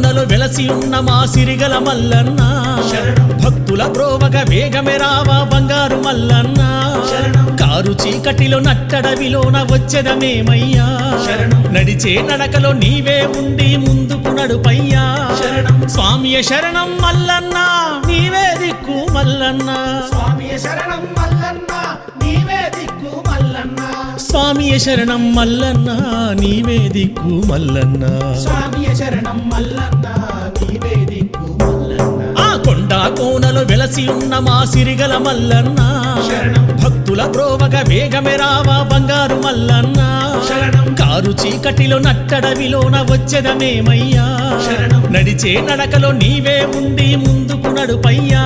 వెలసి ఉన్న మా సిరిగల మల్లన్న. భక్తుల బ్రోవగ వేగమే రావా బంగారు మల్లన్న. కారు చీకటిలో నట్టడవిలోన వచ్చెదమేమయ్యా. నడిచే నడకలో నీవే ఉండి ముందుకు నడుపయ్యా. స్వామియ శరణం మల్లన్న నీవే దిక్కు మల్లన్న స్వామియ శరణం మల్లన్న నీవే దిక్కు మల్లన్న. స్వామియ శరణం మల్లన్న నీవే దిక్కు మల్లన్న. ఆ కొండ కోనలు వెలసి ఉన్న మా సిరిగల మల్లన్న. శరణం. భక్తుల బ్రోవగ వేగమే రావా బంగారు మల్లన్న. శరణం. కారు చీకటిలో నట్టడవిలోన వచ్చెదమేమయ్యా శరణం. నడిచే నడకలో నీవే ఉండి ముందుకు నడుపయ్యా.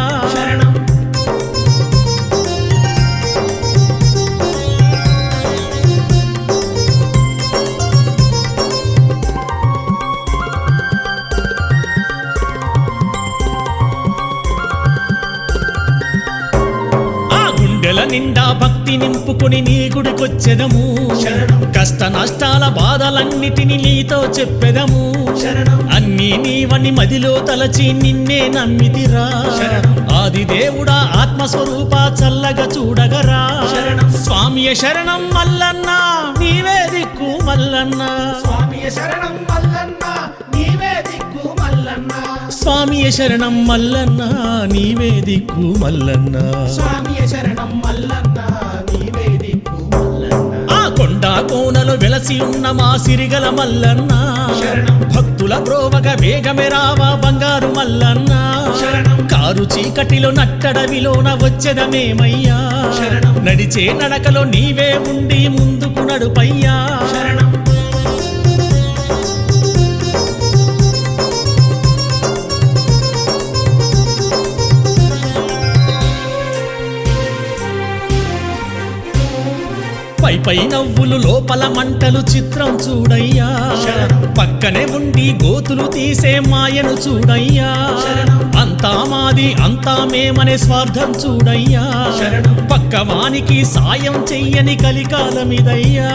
నిండా భక్తి నింపుకుని నీ గుడికొచ్చెదము. కష్ట నష్టాల బాధలన్నిటిని నీతో చెప్పెదము. అన్నీ నీవని మదిలో తలచి నిన్నే నమ్మితిరా. శరణం. ఆది దేవుడా ఆత్మస్వరూప చల్లగా చూడగరా. స్వామియ శరణం మల్లన్న. నీవే దిక్కు మల్లన్న. స్వామియ శరణం. స్వామియ శరణం మల్లన్న నీవే దిక్కు మల్లన్న. స్వామియ శరణం మల్లన్న నీవే దిక్కు మల్లన్న. ఆ కొండ కోనలు వెలసి ఉన్న మా సిరిగల మల్లన్న. శరణం. భక్తుల బ్రోవగ వేగమే రావా బంగారు మల్లన్న. శరణం. కారు చీకటిలో నట్టడవిలోన వచ్చెదమేమయ్యా శరణం. నడిచే నడకలో నీవే ఉండి ముందుకు నడుపయ్యా. శరణం. పై నవ్వులు లోపల మంటలు చిత్రం చూడయ్యా. పక్కనే ఉండి గోతులు తీసే మాయను చూడయ్యా. అంతా మాది అంతా మేమనే స్వార్థం చూడయ్యా శరణం. పక్కవానికి సాయం చెయ్యని కలికాలమిదయ్యా.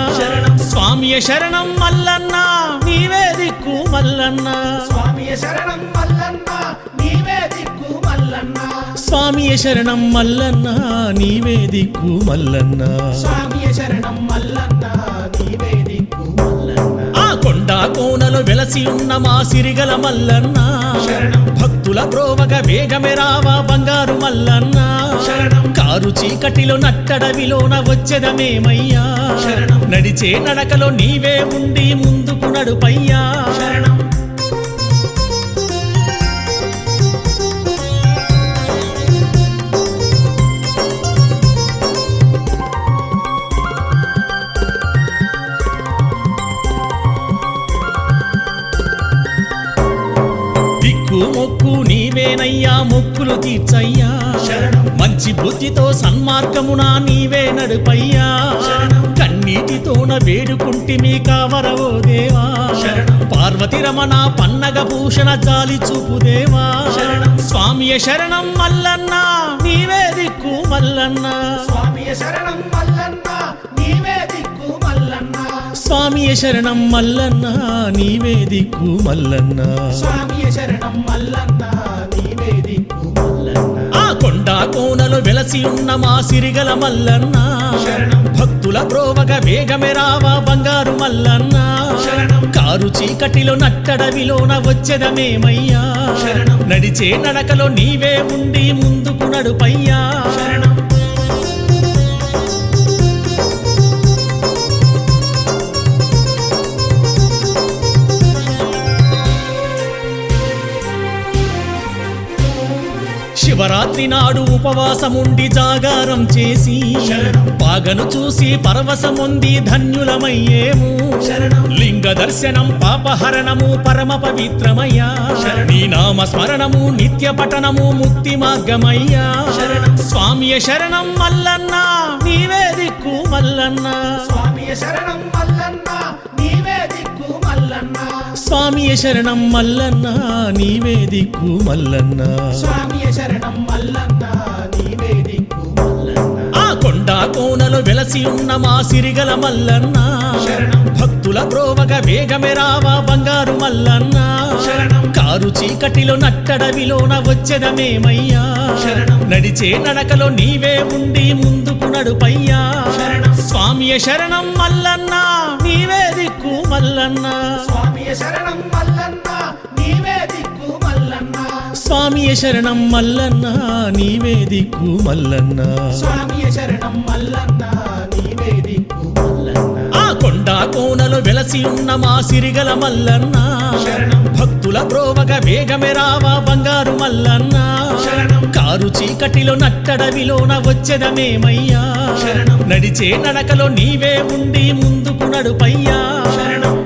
స్వామియ శరణం మల్లన్న నీవే దిక్కు మల్లన్న స్వామియ శరణం మల్లన్న స్వామియ శరణం మల్లన్న నీవే దిక్కు మల్లన్న స్వామియ శరణం మల్లన్న నీవే దిక్కు మల్లన్న ఆ కొండ కోనలు వెలసి ఉన్న మా సిరిగల మల్లన్న. భక్తుల బ్రోవగ వేగమే రావా బంగారు మల్లన్న శరణం. కారు చీకటిలో నట్టడవిలోన వచ్చెదమేమయ్యా. నడిచే నడకలో నీవే ఉండి ముందుకు నడుపయ్యా నీవేనయ్యా మొక్కులు తీర్చయ్యా. మంచి బుద్ధితో సన్మార్గమున నీవే నడుపయ్యా. కన్నీటితోన వేడుకుంటి మీ కావరవో దేవా. పార్వతి రమణ పన్నగ భూషణ జాలి చూపు దేవా. స్వామియ శరణం మల్లన్న నీవే దిక్కు మల్లన్న స్వామియ శరణం మల్లన్న నీవే దిక్కు మల్లన్న స్వామియ శరణం మల్లన్న నీవే దిక్కు మల్లన్న స్వామియ శరణం మల్లన్న ఆ కొండ కోనలు వెలసి ఉన్న మా సిరిగల మల్లన్న. భక్తుల బ్రోవగ వేగమే రావా బంగారు మల్లన్న. కారు చీకటిలో నట్టడవిలోన వచ్చెదమేమయ్యా. నడిచే నడకలో నీవే ఉండి ముందుకు నడుపయ్యా శివరాత్రి నాడు ఉపవాసముండి జాగారం చేసి. పాగను చూసి పరవశముంది ధన్యులమయ్యేము. లింగ దర్శనం పాపహరణము పరమ పవిత్రమయ్యా. నీ నామ స్మరణము నిత్య పఠనము ముక్తి మార్గమయ్యా శరణం. స్వామియ శరణం మల్లన్న నీవే దిక్కు మల్లన్న స్వామియ శరణం మల్లన్న నీవే దిక్కు మల్లన్న స్వామియ శరణం మల్లన్న నీవే దిక్కు మల్లన్న స్వామియ కోనలు వెలసి ఉన్న మా సిరిగల మల్లన్న. భక్తుల బ్రోవగ వేగమే రావా బంగారు మల్లన్న. కారు చీకటిలో నట్టడవిలోన వచ్చెదమేమయ్యా. నడిచే నడకలో నీవే ఉండి ముందుకు నడుపయ్యా శరణం. స్వామియ శరణం మల్లన్న నీవే దిక్కు మల్లన్న స్వామియ శరణం మల్లన్న నీవే దిక్కు మల్లన్న స్వామియ శరణం మల్లన్న నీవే దిక్కు మల్లన్న స్వామియ వెలసి ఉన్న మా సిరిగల మల్లన్న. భక్తుల బ్రోవగ వేగమే రావా బంగారు మల్లన్న. కారు చీకటిలో నట్టడవిలోన వచ్చెదమేమయ్యా. నడిచే నడకలో నీవే ఉండి ముందుకు నడుపయ్యా శరణం